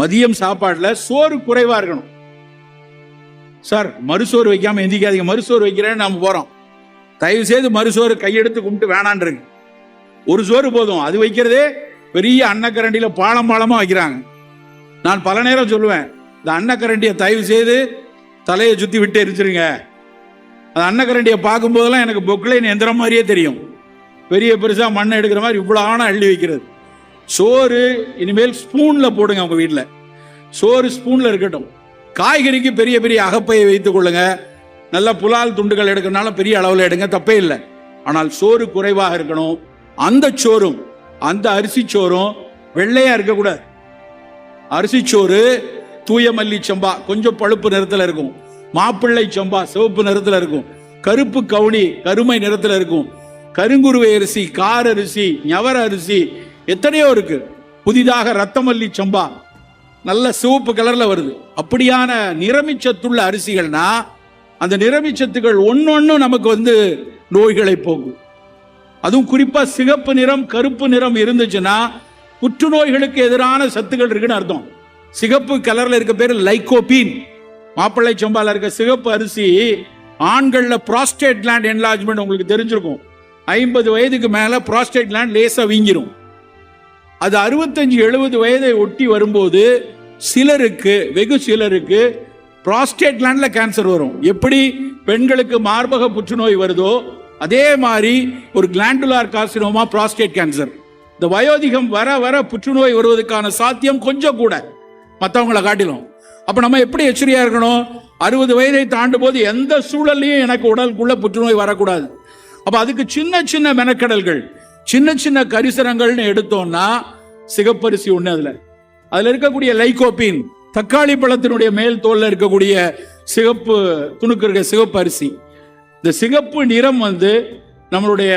மதியம் சாப்பாடுல சோறு குறைவா இருக்கணும். சார் மறுசோறு வைக்காம எந்திக்காதீங்க மறுசோறு வைக்கிறேன்னு நம்ம போறோம். தயவு செய்து மறுசோறு கையெடுத்து கும்பிட்டு வேணான்றிருக்கு ஒரு சோறு போதும். அது வைக்கிறதே பெரிய அன்னக்கரண்டியில பாலம் பாலமா வைக்கிறாங்க. நான் பல நேரம் சொல்லுவேன். இந்த அன்னக்கரண்டியை தயவு செய்து தலையை சுத்தி விட்டு எரிச்சிருங்க. அந்த அன்னக்கரண்டியை பார்க்கும்போதெல்லாம் எனக்கு பொக்லைன் எந்திரம் மாதிரியே தெரியும். பெரிய பெருசா மண்ணை எடுக்கிற மாதிரி இவ்வளோ ஆணை அள்ளி வைக்கிறது. சோறு இனிமேல் ஸ்பூன்ல போடுங்க உங்க வீட்டில் சோறு ஸ்பூன்ல இருக்கட்டும். காய்கறிக்கு பெரிய பெரிய அகப்பையை வைத்துக் கொள்ளுங்க. நல்ல புலால் துண்டுகள் எடுக்கிறனால பெரிய அளவில் எடுங்க தப்பே இல்லை. ஆனால் சோறு குறைவாக இருக்கணும். அந்த சோறும் அந்த அரிசி சோறும் வெள்ளையா இருக்கக்கூடாது. அரிசி சோறு தூய மல்லி சம்பா கொஞ்சம் பழுப்பு நிறத்தில் இருக்கும். மாப்பிள்ளை சம்பா சிவப்பு நிறத்தில் இருக்கும். கருப்பு கவுனி கருமை நிறத்தில் இருக்கும். கருங்குருவை அரிசி கார் அரிசி ஞவர அரிசி எத்தனையோ இருக்கு. புதிதாக ரத்தமல்லி சம்பா. நல்ல சிவப்பு கலர்ல வருது. அப்படியான நிறமிச்சத்துள்ள அரிசிகள்னா அந்த நிறமிச்சத்துகள் ஒன்னொன்னு நமக்கு வந்து நோய்களை போகும் அதுவும் குறிப்பா சிகப்பு நிறம் கருப்பு நிறம் இருந்துச்சுன்னா புற்றுநோய்களுக்கு எதிரான சத்துக்கள் இருக்குன்னு அர்த்தம். சிகப்பு கலர்ல இருக்க பேர் லைகோபீன். மாப்பிள்ளை சம்பால இருக்க சிகப்பு அரிசி ஆண்கள்ல ப்ராஸ்டேட் லேண்ட் என்லார்ஜ்மெண்ட் உங்களுக்கு தெரிஞ்சிருக்கும். ஐம்பது வயதுக்கு மேல ப்ராஸ்டேட் லேண்ட் லேசா வீங்கிரும். அது அறுபத்தஞ்சு எழுபது வயதை ஒட்டி வரும்போது சிலருக்கு வெகு சிலருக்கு ப்ராஸ்டேட் கிளாண்ட்ல கேன்சர் வரும். எப்படி பெண்களுக்கு மார்பக புற்றுநோய் வருதோ அதே மாதிரி ஒரு கிளாண்டுலார் கார்சினோமா ப்ராஸ்டேட் கேன்சர் இந்த வயோதிகம் வர வர புற்றுநோய் வருவதற்கான சாத்தியம் கொஞ்சம் கூட. மற்றவங்களை காட்டிலும். அப்போ நம்ம எப்படி எச்சரியா இருக்கணும்? அறுபது வயதை தாண்டும் போது எந்த சூழல்லையும் எனக்கு உடலுக்குள்ள புற்றுநோய் வரக்கூடாது. அப்போ அதுக்கு சின்ன சின்ன மெனக்கடல்கள். சின்ன சின்ன கரிசனங்கள்னு எடுத்தோம்னா சிகப்பரிசி ஒண்ணு அதுல. அதுல இருக்கக்கூடிய லைகோபின் தக்காளி பழத்தினுடைய மேல் தோல்ல இருக்கக்கூடிய சிகப்பு துணுக்கு இருக்க சிகப்பு அரிசி இந்த சிகப்பு நிறம் வந்து நம்மளுடைய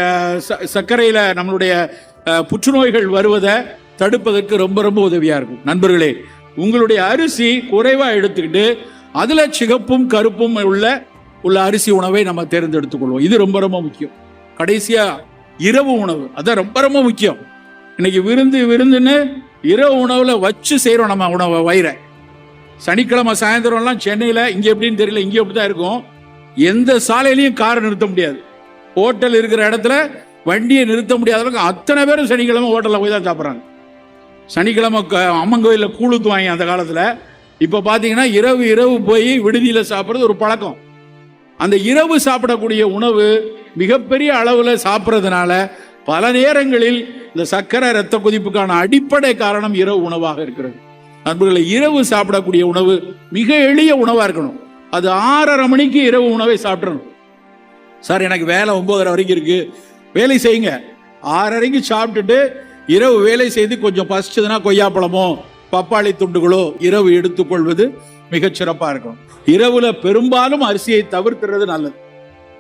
ச- சர்க்கரையில நம்மளுடைய புற்றுநோய்கள் வருவதை தடுப்பதற்கு ரொம்ப ரொம்ப உதவியா இருக்கும். நண்பர்களே உங்களுடைய அரிசி குறைவா எடுத்துக்கிட்டு அதுல சிகப்பும் கருப்பும் உள்ள உள்ள அரிசி உணவை நம்ம தேர்ந்தெடுத்துக் கொள்வோம். இது ரொம்ப ரொம்ப முக்கியம். கடைசியா இரவு உணவு. அதான் ரொம்ப ரொம்ப முக்கியம். இன்னைக்கு விருந்து விருந்துன்னு இரவு உணவுல வச்சு செய்கிறோம் நம்ம உணவை வயிறை. சனிக்கிழமை சாயந்தரம்லாம் சென்னையில் இங்கே எப்படின்னு தெரியல இங்கே அப்படி தான் இருக்கும். எந்த சாலையிலையும் காரை நிறுத்த முடியாது. ஹோட்டல் இருக்கிற இடத்துல வண்டியை நிறுத்த முடியாத அளவுக்கு அத்தனை பேரும் சனிக்கிழமை ஹோட்டலில் போய் தான் சாப்பிட்றாங்க. சனிக்கிழமை க- அம்மன் கோயிலில் கூழுத்துவாங்க அந்த காலத்தில். இப்போ பார்த்தீங்கன்னா இரவு இரவு போய் விடுதியில் சாப்பிட்றது ஒரு பழக்கம். அந்த இரவு சாப்பிடக்கூடிய உணவு மிகப்பெரிய அளவில் சாப்பிட்றதுனால பல நேரங்களில் இந்த சர்க்கரை ரத்த கொதிப்புக்கான அடிப்படை காரணம் இரவு உணவாக இருக்கிறது. நண்பர்களை இரவு சாப்பிடக்கூடிய உணவு மிக எளிய உணவாக இருக்கணும். அது ஆறரை மணிக்கு இரவு உணவை சாப்பிட்றணும் சார் எனக்கு வேலை ஒன்பதரை வரைக்கும் இருக்கு. வேலை செய்யுங்க. ஆறரைக்கு சாப்பிட்டுட்டு இரவு வேலை செய்து கொஞ்சம் பசிச்சதுன்னா கொய்யாப்பழமோ பப்பாளி துண்டுகளோ இரவு எடுத்துக்கொள்வது மிகச் சிறப்பாக இருக்கும். இரவுல பெரும்பாலும் அரிசியை தவிர்க்கிறது நல்லது.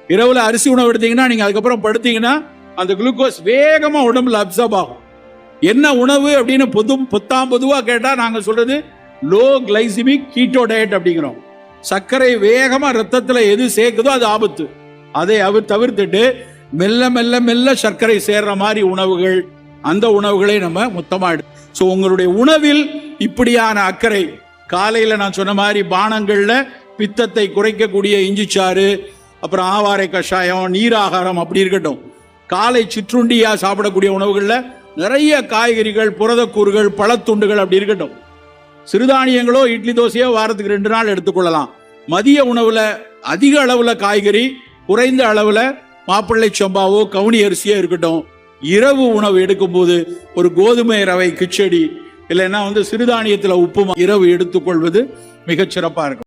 இரவுல அரிசி உணவு எடுத்தீங்கன்னா நீங்க அதுக்கப்புறம் படுத்தீங்கன்னா அந்த குளுக்கோஸ் வேகமா உடம்புல அப்சர்ப் ஆகும். என்ன உணவு அப்படின்னு பொது பொத்தாம் பொதுவா கேட்டா நாங்க சொல்றது லோ கிளைசிமிக் கீட்டோ டயட் அப்படிங்கிறோம். சர்க்கரை வேகமா ரத்தத்துல எது சேர்க்குதோ அது ஆபத்து. அதை அவர் தவிர்த்துட்டு மெல்ல மெல்ல மெல்ல சர்க்கரை சேர்ற மாதிரி உணவுகள் அந்த உணவுகளை நம்ம மொத்தமா எடு ஸோ உங்களுடைய உணவில் இப்படியான அக்கறை காலையில நான் சொன்ன மாதிரி பானங்கள்ல பித்தத்தை குறைக்கக்கூடிய இஞ்சிச்சாறு அப்புறம் ஆவாரை கஷாயம் நீராகாரம் அப்படி இருக்கட்டும். காலை சிற்றுண்டியாக சாப்பிடக்கூடிய உணவுகளில் நிறைய காய்கறிகள் புரதக்கூறுகள் பழத்துண்டுகள் அப்படி இருக்கட்டும். சிறுதானியங்களோ இட்லி தோசையோ வாரத்துக்கு ரெண்டு நாள் எடுத்துக்கொள்ளலாம். மதிய உணவில் அதிக அளவில் காய்கறி குறைந்த அளவில் மாப்பிள்ளை சம்பாவோ கவுனி அரிசியோ இருக்கட்டும். இரவு உணவு எடுக்கும்போது ஒரு கோதுமை ரவை கிச்சடி இல்லைன்னா வந்து சிறுதானியத்தில் உப்புமா இரவு எடுத்துக்கொள்வது மிகச்சிறப்பாக இருக்கும்.